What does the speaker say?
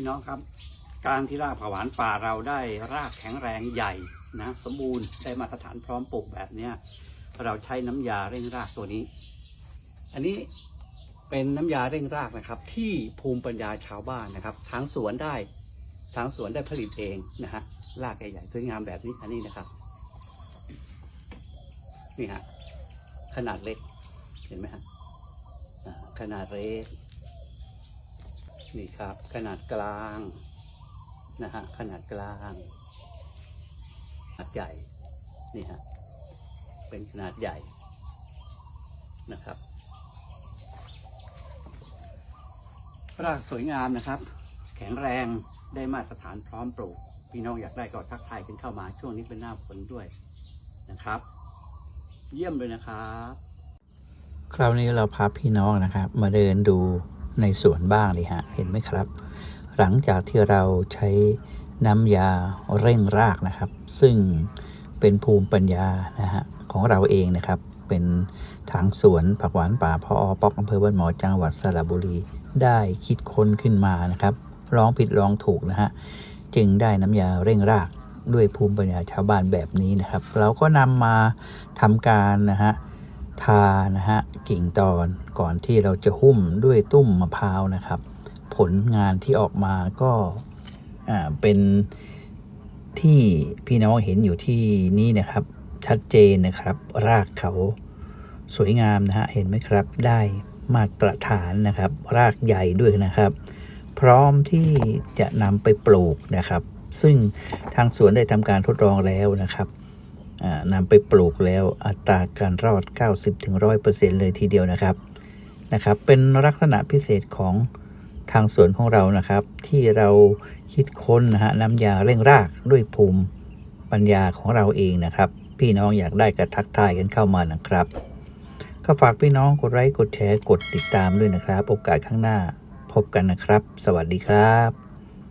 พี่น้องครับ การที่รากผักหวานป่าเราได้รากแข็งแรงใหญ่นะ สมบูรณ์ได้มาตรฐานพร้อมปลูกแบบเนี้ยเราใช้น้ำยาเร่งรากตัวนี้ อันนี้เป็นน้ำยาเร่งรากนะครับ ที่ภูมิปัญญาชาวบ้านนะครับ ทางสวนได้ทางสวนได้ผลิตเองนะฮะรากใหญ่ๆสวยงามแบบนี้อันนี้นะครับนี่ฮะขนาดเล็กเห็นไหมฮะขนาดเล็ก นี่ครับ ขนาดกลางนะฮะขนาดกลางขนาดใหญ่นี่ฮะเป็นขนาดใหญ่นะครับ รากสวยงามนะครับ แข็งแรงได้มาตรฐานพร้อมปลูก พี่น้องอยากได้ก็ทักทายกันเข้ามาช่วงนี้เป็นหน้าฝนด้วยนะครับ เยี่ยมเลยนะครับ คราวนี้เราพาพี่น้องนะครับ มาเดินดู ในสวนบ้างดีฮะเห็นไหมครับ หลังจากที่เราใช้น้ำยาเร่งรากนะครับ ซึ่งเป็นภูมิปัญญานะฮะของเราเองนะครับ เป็นทางสวนผักหวานป่าพออปอกอำเภอบ้านหมอจังหวัดสระบุรีได้คิดค้นขึ้นมานะครับลองผิดลองถูกนะฮะจึงได้น้ำยาเร่งรากด้วยภูมิปัญญาชาวบ้านแบบนี้นะครับ เราก็นำมาทำการนะฮะ ทานะฮะกิ่งตอนก่อนที่เราจะหุ้มด้วยตุ้มมะพร้าวนะครับ ผลงานที่ออกมาก็าเป็นที่พี่น้องเห็นอยู่ที่นี่นะครับ ชัดเจนนะครับ รากเขาสวยงามนะฮะเห็นไหมครับ ได้มาตรฐานนะครับ รากใหญ่ด้วยนะครับ พร้อมที่จะนำไปปลูกนะครับ ซึ่งทางสวนได้ทำการทดลองแล้วนะครับ นำไปปลูกแล้วอัตราการรอด 90-100%เลยทีเดียวนะครับนะครับ เป็นลักษณะพิเศษของทางสวนของเรานะครับ ที่เราคิดค้นนะฮะน้ำยาเร่งรากด้วยภูมิปัญญาของเราเองนะครับ พี่น้องอยากได้ก็ทักทายกันเข้ามานะครับ ก็ฝากพี่น้องกดไลค์กดแชร์กดติดตามด้วยนะครับ โอกาสข้างหน้าพบกันนะครับ สวัสดีครับ